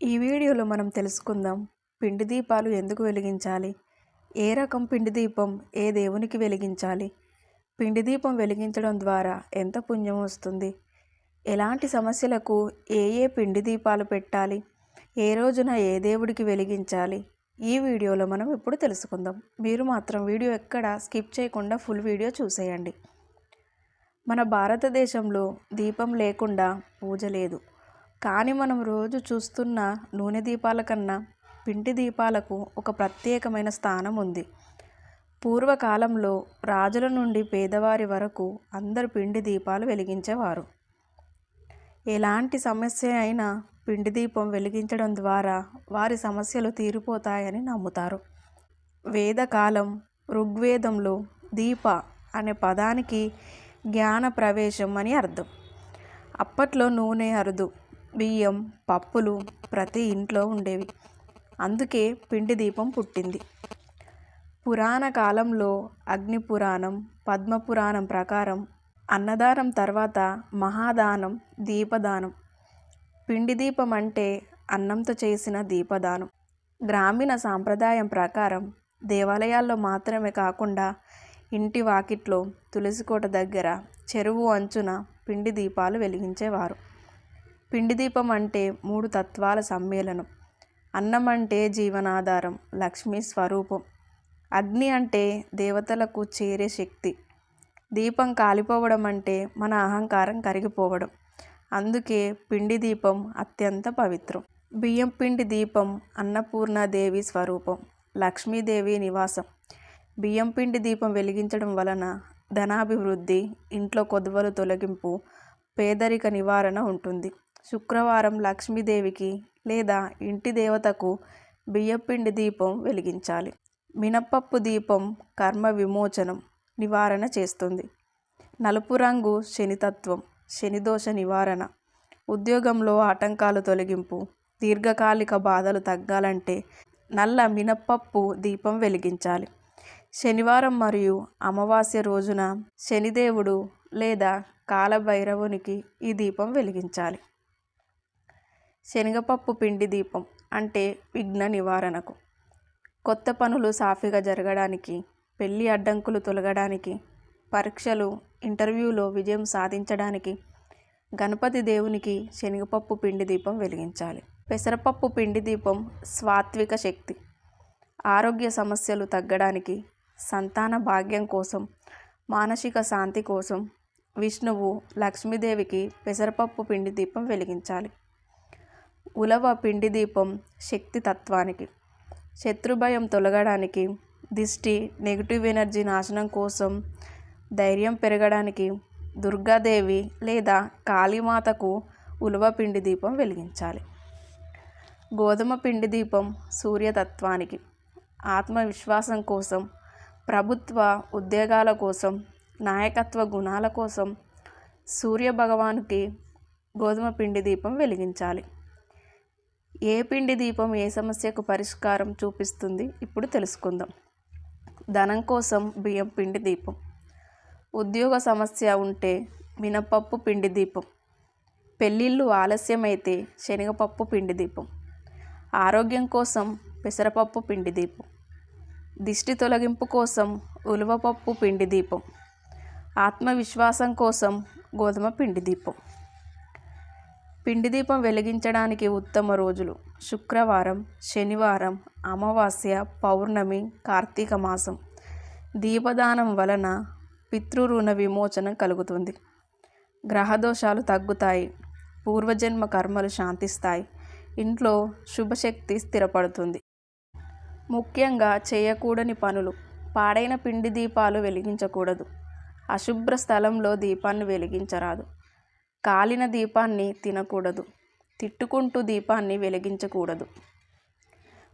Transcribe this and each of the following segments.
ఈ వీడియోలో మనం తెలుసుకుందాం పిండి దీపాలు ఎందుకు వెలిగించాలి? ఏ రకం పిండి దీపం ఏ దేవునికి వెలిగించాలి? పిండి దీపం వెలిగించడం ద్వారా ఎంత పుణ్యం వస్తుంది? ఎలాంటి సమస్యలకు ఏ ఏ పిండి దీపాలు పెట్టాలి? ఏ రోజున ఏ దేవుడికి వెలిగించాలి? ఈ వీడియోలో మనం ఇప్పుడు తెలుసుకుందాం. మీరు మాత్రం వీడియో ఎక్కడ స్కిప్ చేయకుండా ఫుల్ వీడియో చూసేయండి. మన భారతదేశంలో దీపం లేకుండా పూజ లేదు. కానీ మనం రోజు చూస్తున్న నూనె దీపాల కన్నా పిండి దీపాలకు ఒక ప్రత్యేకమైన స్థానం ఉంది. పూర్వకాలంలో రాజుల నుండి పేదవారి వరకు అందరు పిండి దీపాలు వెలిగించేవారు. ఎలాంటి సమస్య అయినా పిండి దీపం వెలిగించడం ద్వారా వారి సమస్యలు తీరిపోతాయని నమ్ముతారు. వేదకాలం ఋగ్వేదంలో దీప అనే పదానికి జ్ఞాన ప్రవేశం అని అర్థం. అప్పట్లో నూనె అరుదు బియ్యం పప్పులు ప్రతి ఇంట్లో ఉండేవి. అందుకే పిండి దీపం పుట్టింది. పురాణ కాలంలో అగ్ని పురాణం పద్మ పురాణం ప్రకారం అన్నదానం తర్వాత మహాదానం దీపదానం. పిండి దీపం అంటే అన్నంతో చేసిన దీపదానం. గ్రామీణ సాంప్రదాయం ప్రకారం దేవాలయాల్లో మాత్రమే కాకుండా ఇంటి వాకిట్లో తులసికోట దగ్గర చెరువు అంచున పిండి దీపాలు వెలిగించేవారు. పిండి దీపం అంటే మూడు తత్వాల సమ్మేళనం. అన్నం అంటే జీవనాధారం లక్ష్మీ స్వరూపం. అగ్ని అంటే దేవతలకు చేరే శక్తి. దీపం కాలిపోవడం అంటే మన అహంకారం కరిగిపోవడం. అందుకే పిండి దీపం అత్యంత పవిత్రం. బియ్యం పిండి దీపం అన్నపూర్ణాదేవి స్వరూపం లక్ష్మీదేవి నివాసం. బియ్యం పిండి దీపం వెలిగించడం వలన ధనాభివృద్ధి ఇంట్లో కొదవలు తొలగింపు పేదరిక నివారణ ఉంటుంది. శుక్రవారం లక్ష్మీదేవికి లేదా ఇంటి దేవతకు బియ్యపిండి దీపం వెలిగించాలి. మినప్పప్పు దీపం కర్మ విమోచనం నివారణ చేస్తుంది. నలుపు రంగు శనితత్వం శనిదోష నివారణ. ఉద్యోగంలో ఆటంకాలు తొలగింపు దీర్ఘకాలిక బాధలు తగ్గాలంటే నల్ల మినప్పప్పు దీపం వెలిగించాలి. శనివారం మరియు అమావాస్య రోజున శనిదేవుడు లేదా కాలభైరవునికి ఈ దీపం వెలిగించాలి. శనగపప్పు పిండి దీపం అంటే విఘ్న నివారణకు. కొత్త పనులు సాఫీగా జరగడానికి పెళ్ళి అడ్డంకులు తొలగడానికి పరీక్షలు ఇంటర్వ్యూలో విజయం సాధించడానికి గణపతి దేవునికి శనగపప్పు పిండి దీపం వెలిగించాలి. పెసరపప్పు పిండి దీపం సాత్విక శక్తి. ఆరోగ్య సమస్యలు తగ్గడానికి సంతాన భాగ్యం కోసం మానసిక శాంతి కోసం విష్ణువు లక్ష్మీదేవికి పెసరపప్పు పిండి దీపం వెలిగించాలి. ఉలవ పిండి దీపం శక్తి తత్వానికి. శత్రుభయం తొలగడానికి దిష్టి నెగిటివ్ ఎనర్జీ నాశనం కోసం ధైర్యం పెరగడానికి దుర్గాదేవి లేదా కాళీమాతకు ఉలవ పిండి దీపం వెలిగించాలి. గోధుమ పిండి దీపం సూర్యతత్వానికి ఆత్మవిశ్వాసం కోసం ప్రభుత్వ ఉద్యోగాల కోసం నాయకత్వ గుణాల కోసం సూర్య భగవానుకి గోధుమ పిండి దీపం వెలిగించాలి. ఏ పిండి దీపం ఏ సమస్యకు పరిష్కారం చూపిస్తుంది? ఇప్పుడు తెలుసుకుందాం. ధనం కోసం బియ్యం పిండి దీపం. ఉద్యోగ సమస్య ఉంటే మినపప్పు పిండి దీపం. పెళ్ళిళ్ళు ఆలస్యమైతే శనగపప్పు పిండి దీపం. ఆరోగ్యం కోసం పెసరపప్పు పిండి దీపం. దిష్టి తొలగింపు కోసం ఉలువపప్పు పిండి దీపం. ఆత్మవిశ్వాసం కోసం గోధుమ పిండి దీపం. పిండి దీపం వెలిగించడానికి ఉత్తమ రోజులు. శుక్రవారం శనివారం అమావాస్య పౌర్ణమి కార్తీక మాసం. దీపదానం వలన పితృరుణ విమోచనం కలుగుతుంది. గ్రహదోషాలు తగ్గుతాయి. పూర్వజన్మ కర్మలు శాంతిస్తాయి. ఇంట్లో శుభశక్తి స్థిరపడుతుంది. ముఖ్యంగా చేయకూడని పనులు. పాడైన పిండి దీపాలు వెలిగించకూడదు. అశుభ్ర స్థలంలో దీపాన్ని వెలిగించరాదు. కాలిన దీపాన్ని తినకూడదు. తిట్టుకుంటూ దీపాన్ని వెలిగించకూడదు.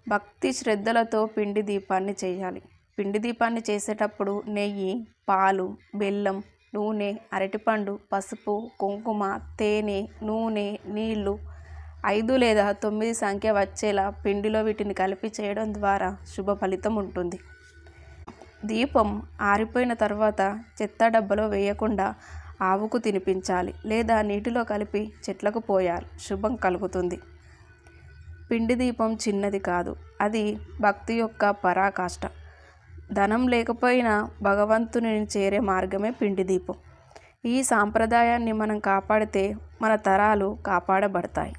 భక్తి శ్రద్ధలతో పిండి దీపాన్ని చేయాలి. పిండి దీపాన్ని చేసేటప్పుడు నెయ్యి పాలు బెల్లం నూనె అరటిపండు పసుపు కుంకుమ తేనె నూనె నీళ్ళు ఐదు లేదా తొమ్మిది సంఖ్య వచ్చేలా పిండిలో వీటిని కలిపి చేయడం ద్వారా శుభ ఫలితం ఉంటుంది. దీపం ఆరిపోయిన తర్వాత చెత్త డబ్బలో వేయకుండా ఆవుకు తినిపించాలి లేదా నీటిలో కలిపి చెట్లకు పోయాలి. శుభం కలుగుతుంది. పిండి దీపం చిన్నది కాదు. అది భక్తి యొక్క పరాకాష్ట. ధనం లేకపోయినా భగవంతుని చేరే మార్గమే పిండి దీపం. ఈ సాంప్రదాయాన్ని మనం కాపాడితే మన తరాలు కాపాడబడతాయి.